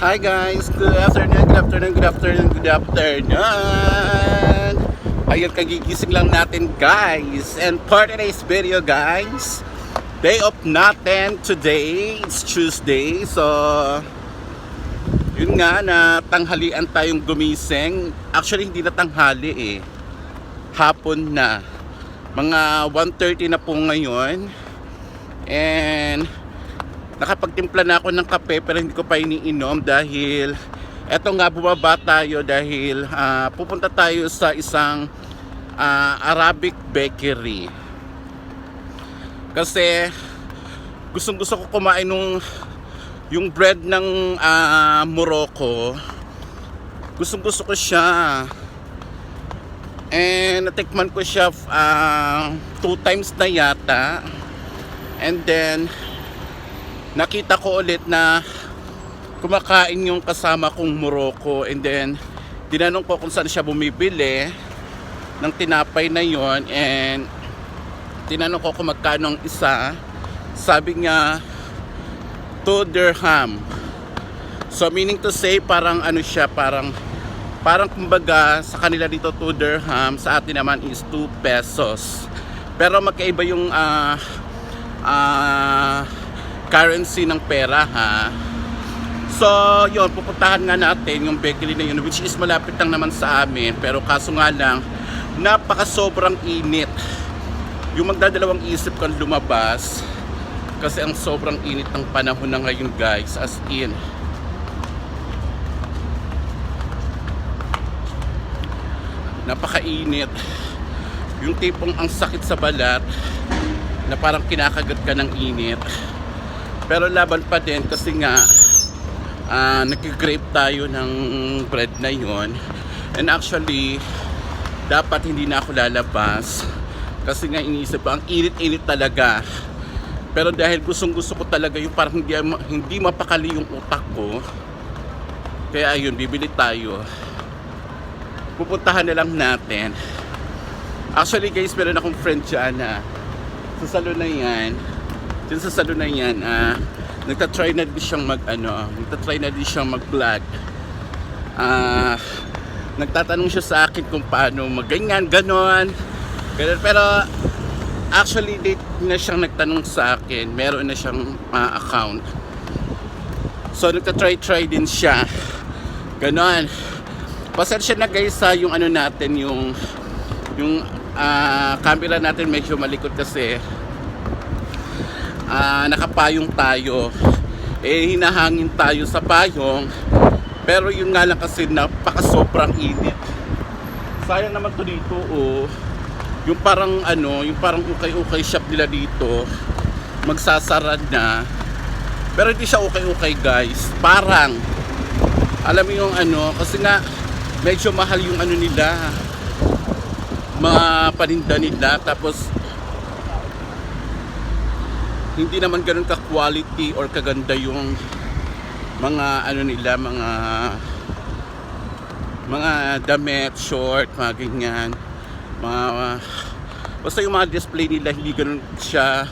Hi guys, good afternoon, good afternoon, good afternoon, good afternoon. Ayun, kagigising lang natin guys. And for today's video guys, day off natin today, it's Tuesday. So, yun nga na tanghalian tayong gumising. Actually, hindi na tanghali eh. Hapon na. Mga 1.30 na po ngayon. And nakapagtimpla na ako ng kape pero hindi ko pa iniinom dahil eto nga bumaba tayo dahil ah, pupunta tayo sa isang ah, Arabic bakery. Kasi gustong gusto ko kumain nung yung bread ng ah, Morocco. Gustong gusto ko siya. And natikman ko siya ah, two times na yata. And then nakita ko ulit na kumakain yung kasama kong Morocco. And then tinanong ko kung saan siya bumibili ng tinapay na yon and tinanong ko kung magkano ang isa. Sabi niya 2 dirham. So meaning to say parang ano siya parang parang kumbaga sa kanila dito 2 dirham sa atin naman is 2 pesos. Pero magkaiba yung ah ah currency ng pera ha. So, yun, pupuntahan nga natin yung bakery na yun, which is malapit lang naman sa amin. Pero kaso nga lang, napaka sobrang init. Yung magdadalawang isip kang lumabas, kasi ang sobrang init ng panahon na ngayon guys, as in. Napakainit. Yung tipong ang sakit sa balat, na parang kinakagat ka ng init. Pero laban pa din kasi nga uh, nag-grape tayo ng bread na yon. And actually, dapat hindi na ako lalabas kasi nga iniisip ang init-init talaga. Pero dahil gustong gusto ko talaga yung parang hindi, hindi mapakali yung utak ko, kaya ayun, bibili tayo. Pupuntahan na lang natin. Actually guys, meron akong friend dyan na sa salon na yan, dyan sa salon na yan, ah, nagtatry na din siyang mag, ano, nagtatry na din siyang mag-vlog. Ah, nagtatanong siya sa akin kung paano magganyan, ganon. Pero, pero actually, date na siyang nagtanong sa akin. Meron na siyang ah, account. So, nagtatry-try din siya. Ganon. Pasensya na guys sa yung ano natin, yung yung ah, camera natin medyo malikot kasi ah, nakapayong tayo. Eh hinahangin tayo sa payong. Pero yun nga lang kasi napaka sobrang init. Sayang naman to dito oh. Yung parang ano yung parang ukay-ukay shop nila dito magsasara na. Pero hindi siya ukay-ukay guys. Parang alam mo yung ano kasi nga medyo mahal yung ano nila mga paninda nila. Tapos hindi naman ganun ka quality or kaganda yung mga ano nila mga mga damit, short, mga ganyan mga basta yung mga display nila hindi ganun siya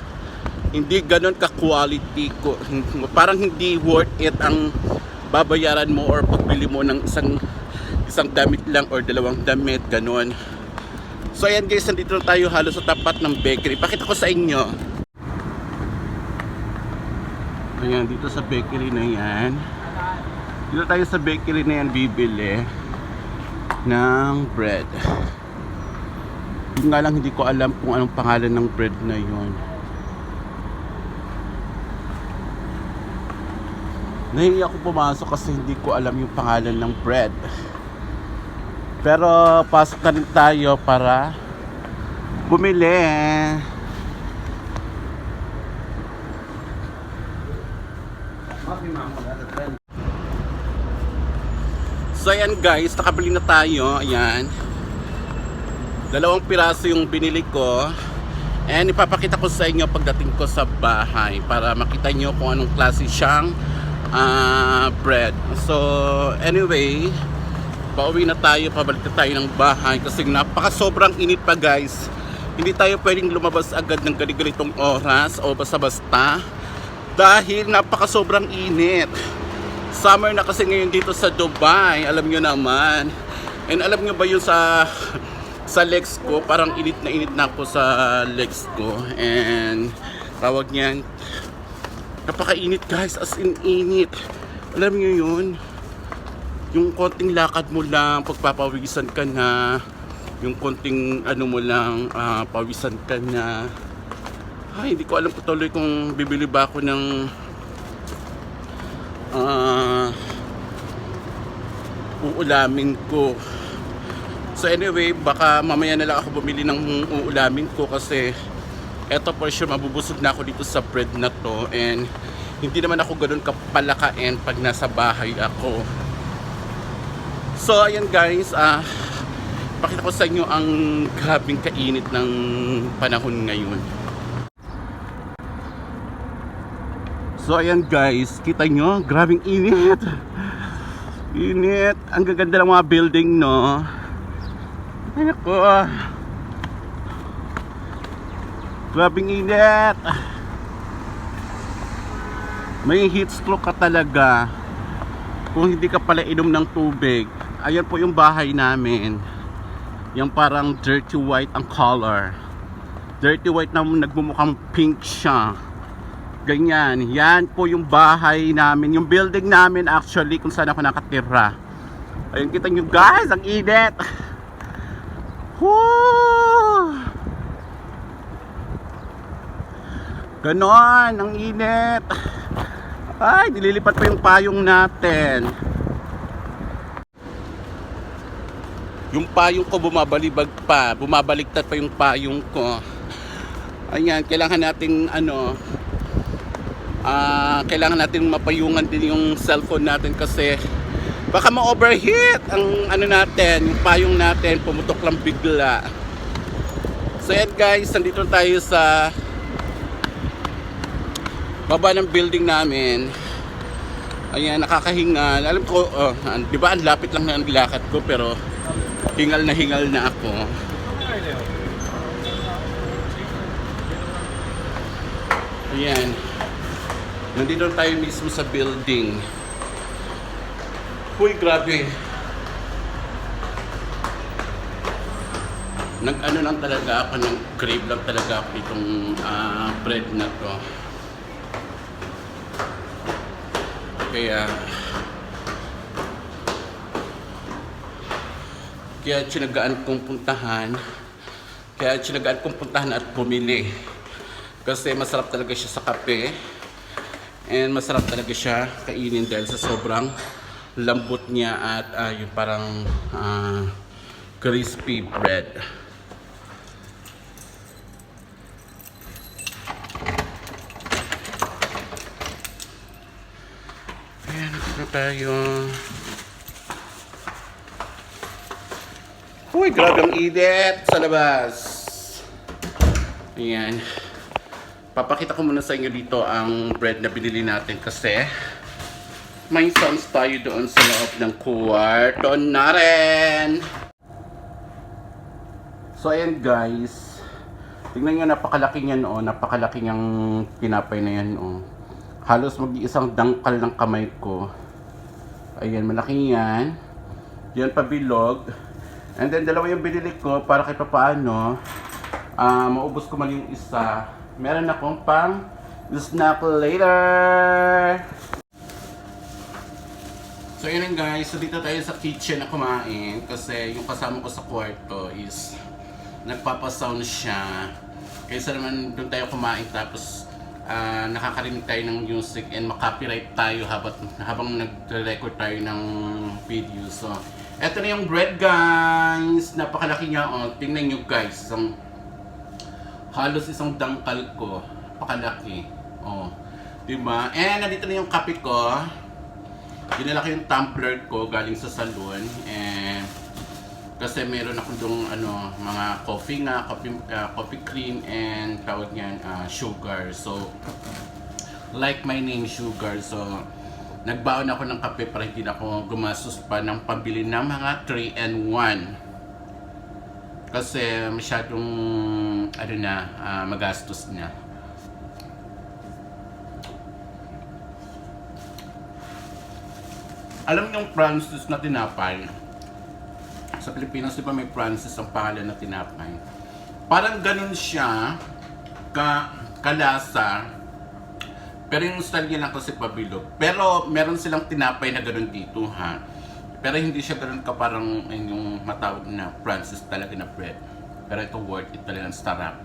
hindi ganun ka quality ko parang hindi worth it ang babayaran mo or pagbili mo ng isang isang damit lang or dalawang damit ganun So ayan guys, nandito na tayo halos sa tapat ng bakery. Pakita ko sa inyo. Ayan, dito sa bakery na yan. Dito tayo sa bakery na yan bibili ng bread. Yung nga lang hindi ko alam kung anong pangalan ng bread na yon. Nahiya ako pumasok kasi hindi ko alam yung pangalan ng bread. Pero pasok na rin tayo para bumili. So ayan guys, nakabili na tayo. Ayan. Dalawang piraso yung binili ko. And ipapakita ko sa inyo pagdating ko sa bahay para makita nyo kung anong klase siyang ah, bread. So anyway, pauwi na tayo, pabalik na tayo ng bahay kasi napaka sobrang init pa guys. Hindi tayo pwedeng lumabas agad ng ganitong oras o basta-basta dahil napaka sobrang init. Summer na kasi ngayon dito sa Dubai, alam nyo naman. And alam nyo ba yun sa sa legs ko, parang init na init na ako sa legs ko. And tawag niyan, napakainit guys, as in init. Alam nyo yun, yung konting lakad mo lang, pagpapawisan ka na, yung konting ano mo lang, ah, pawisan ka na. Ay, hindi ko alam po tuloy kung bibili ba ako ng ah uulamin ko. So anyway, baka mamaya na lang ako bumili ng uulamin ko kasi eto for sure mabubusog na ako dito sa bread na to and hindi naman ako ganun kapalakain pag nasa bahay ako. So ayan guys, ah pakita ko sa inyo ang grabing kainit ng panahon ngayon. So ayan guys, kita nyo, grabing init. Init. Ang gaganda ng mga building, no? Ay ko. Grabing init. May heat stroke ka talaga. Kung hindi ka pala inom ng tubig. Ayan po yung bahay namin. Yung parang dirty white ang color. Dirty white na nagmumukhang pink siya. Ganyan. Yan po yung bahay namin. Yung building namin actually kung saan ako nakatira. Ayun kita nyo guys, ang init. Woo! Ganon, ang init. Ay, nililipat pa yung payong natin. Yung payong ko bumabalibag pa, bumabaliktad pa yung payong ko. Ayan, kailangan nating ano, ah kailangan natin mapayungan din yung cellphone natin kasi baka ma-overheat ang ano natin, yung payong natin pumutok lang bigla. So yan guys, nandito tayo sa baba ng building namin. Ayan, nakakahinga. Alam ko, oh, di ba ang lapit lang ng lakad ko pero hingal na hingal na ako. Ayan. Nandito tayo mismo sa building. Uy, grabe. Nag-ano lang talaga ako, nag-crave lang talaga ako itong ah, bread na to. Kaya, kaya tsinagaan kong puntahan, kaya tsinagaan kong puntahan at pumili. Kasi masarap talaga siya sa kape. And masarap talaga siya kainin dahil sa sobrang lambot niya at ah, yung parang ah, crispy bread. Ayan, na tayo. Uy, grabe ang init sa labas. Ayan. Papakita ko muna sa inyo dito ang bread na binili natin kasi may sounds tayo doon sa loob ng kwarto na rin. So ayan guys. Tingnan nyo napakalaki niyan oh. Napakalaki niyang tinapay na yan oh. Halos mag-iisang dangkal ng kamay ko. Ayan, malaki yan. Yan pabilog. And then dalawa yung binili ko para kahit paano ah maubos ko man yung isa. Meron akong pang snack later. So yun guys, so dito tayo sa kitchen na kumain kasi yung kasama ko sa kwarto is nagpapasound siya. Kaysa naman doon tayo kumain tapos ah, nakakarinig tayo ng music and makapiright tayo habang, habang nagre-record tayo ng video. So, eto na yung bread guys. Napakalaki niya. Oh, tingnan nyo guys. Isang, halos isang dangkal ko. Napakalaki. Oh, diba? And nandito na yung kape ko. Dinala yung tumbler ko galing sa salon. And kasi meron ako dong ano, mga coffee nga, coffee, ah, coffee cream and tawag niyan ah, sugar. So, like my name sugar. So, nagbaon ako ng kape para hindi na ako gumastos pa ng pambili ng mga 3 and 1. Kasi masyadong ano na, ah, magastos na. Alam niyo yung Francis na tinapay? Sa Pilipinas, di ba may Francis ang pangalan na tinapay? Parang ganun siya, ka, kalasa, pero yung style niya lang kasi pabilog. Pero meron silang tinapay na ganun dito ha. Pero hindi siya ganun ka parang yung matawag na Francis talaga na bread. Pero ito worth it talaga ng sarap.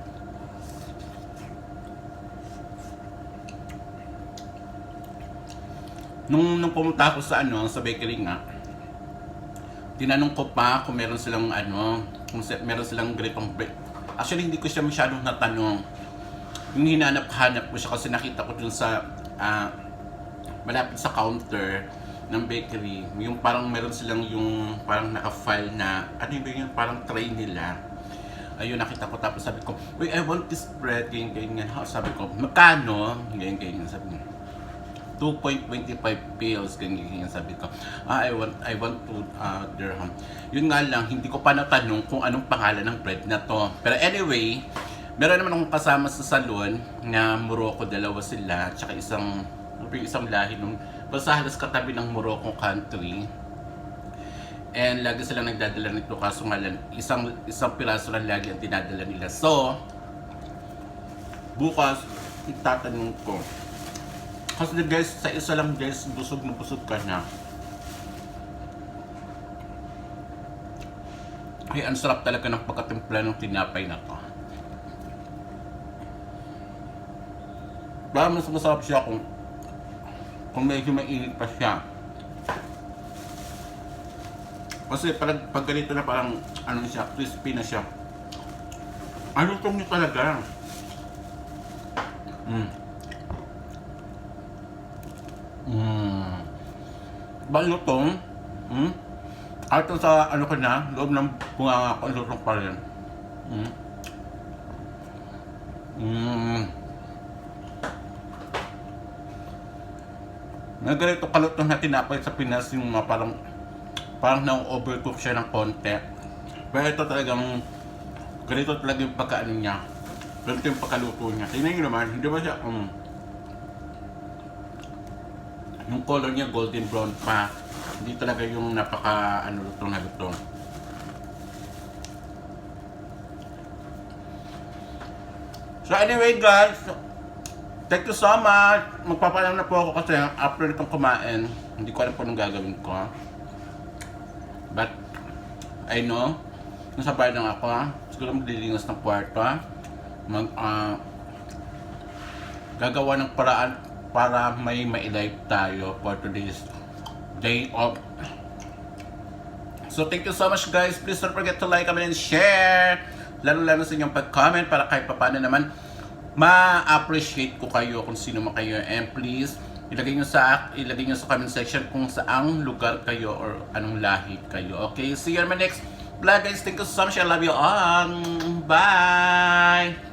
Nung, nung pumunta ako sa ano, sa bakery nga, tinanong ko pa kung meron silang ano, kung meron silang ganitong bread. Actually, hindi ko siya masyadong natanong. Yung hinanap-hanap ko siya kasi nakita ko dun sa ah, malapit sa counter ng bakery, yung parang meron silang yung parang naka-file na, ano yun ba yun, parang tray nila. Ayun, nakita ko tapos sabi ko, Uy, I want this bread, ganyan, ganyan. Sabi ko, magkano? Ganyan, ganyan. Sabi niya, 2.25 pills, ganyan, ganyan. Sabi ko, ah, I want, I want to uh, dirham. Yun nga lang, hindi ko pa natanong kung anong pangalan ng bread na to. Pero anyway, meron naman akong kasama sa salon na Morocco, dalawa sila, tsaka isang, isang lahi nung, basta halos katabi ng Morocco country. And lagi silang nagdadala nito kaso nga lang, isang, isang piraso lang lagi ang dinadala nila. So, bukas, itatanong ko. Kasi guys, sa isa lang guys, busog na busog ka na. Ay, ang sarap talaga ng pagkatimpla ng tinapay na to. Baka mas masarap siya kung kung medyo mainit pa siya. Kasi pag, pag ganito na parang ano siya, crispy na siya. Ano tong niya talaga? Mm. Mm. Balutong. Mm. At sa ano ka na, loob ng bunganga ko, lutong pa rin. Mm. Mm. Na ganito kalutong na tinapay sa Pinas yung mga parang parang na-overcook siya ng konti. Pero ito talagang ganito talaga yung pagkaano niya. Ganito yung pagkaluto niya. Tingnan nyo naman, hindi ba siya, um, yung color niya golden brown pa. Hindi talaga yung napaka ano lutong na lutong. So anyway guys, thank you so much. Magpapalam na po ako kasi after nitong kumain, hindi ko alam po anong gagawin ko. But I know, nasa bahay lang ako ha. Siguro maglilinis ng kwarto ha. Mag, ah, gagawa ng paraan para may ma-live tayo for today's day off. So thank you so much guys. Please don't forget to like, comment, and share. Lalo-lalo sa inyong pag-comment para kahit paano naman ma-appreciate ko kayo kung sino man kayo. And please, ilagay nyo sa ilagay nyo sa comment section kung saang lugar kayo or anong lahi kayo. Okay, see you on my next vlog guys. Thank you so much. I love you all. Bye!